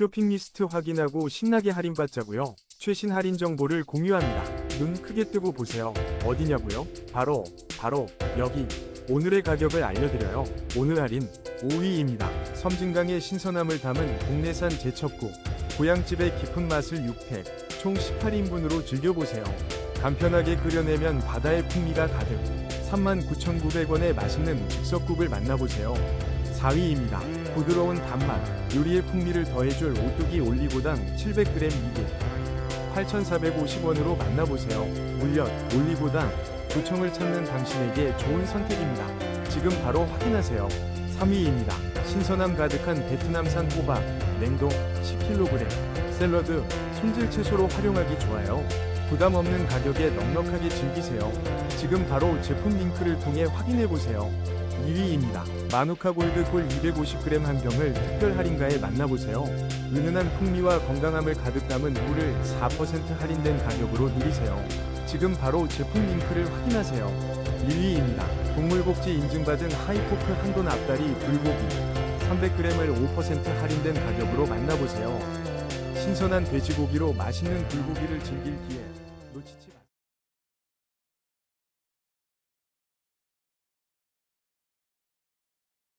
쇼핑 리스트 확인하고 신나게 할인받자고요. 최신 할인 정보를 공유합니다. 눈 크게 뜨고 보세요. 어디냐고요? 바로 바로 여기. 오늘의 가격을 알려드려요. 오늘 할인 5위입니다. 섬진강의 신선함을 담은 국내산 제첩국. 고향집의 깊은 맛을 6팩, 총 18인분으로 즐겨보세요. 간편하게 끓여내면 바다의 풍미가 가득. 39,900원의 맛있는 즉석국을 만나보세요. 4위입니다. 부드러운 단맛, 요리의 풍미를 더해줄 오뚜기 올리고당 700g 2개. 8,450원으로 만나보세요. 물엿, 올리고당, 도청을 찾는 당신에게 좋은 선택입니다. 지금 바로 확인하세요. 3위입니다. 신선함 가득한 베트남산 호박, 냉동 10kg, 샐러드, 손질 채소로 활용하기 좋아요. 부담 없는 가격에 넉넉하게 즐기세요. 지금 바로 제품 링크를 통해 확인해 보세요. 2위입니다. 마누카 골드골 250g 한 병을 특별 할인가에 만나보세요. 은은한 풍미와 건강함을 가득 담은 물을 4% 할인된 가격으로 누리세요. 지금 바로 제품 링크를 확인하세요. 1위입니다. 동물복지 인증받은 하이포크 한돈 앞다리 불고기 300g을 5% 할인된 가격으로 만나보세요. 신선한 돼지고기로 맛있는 불고기를 즐길 기회.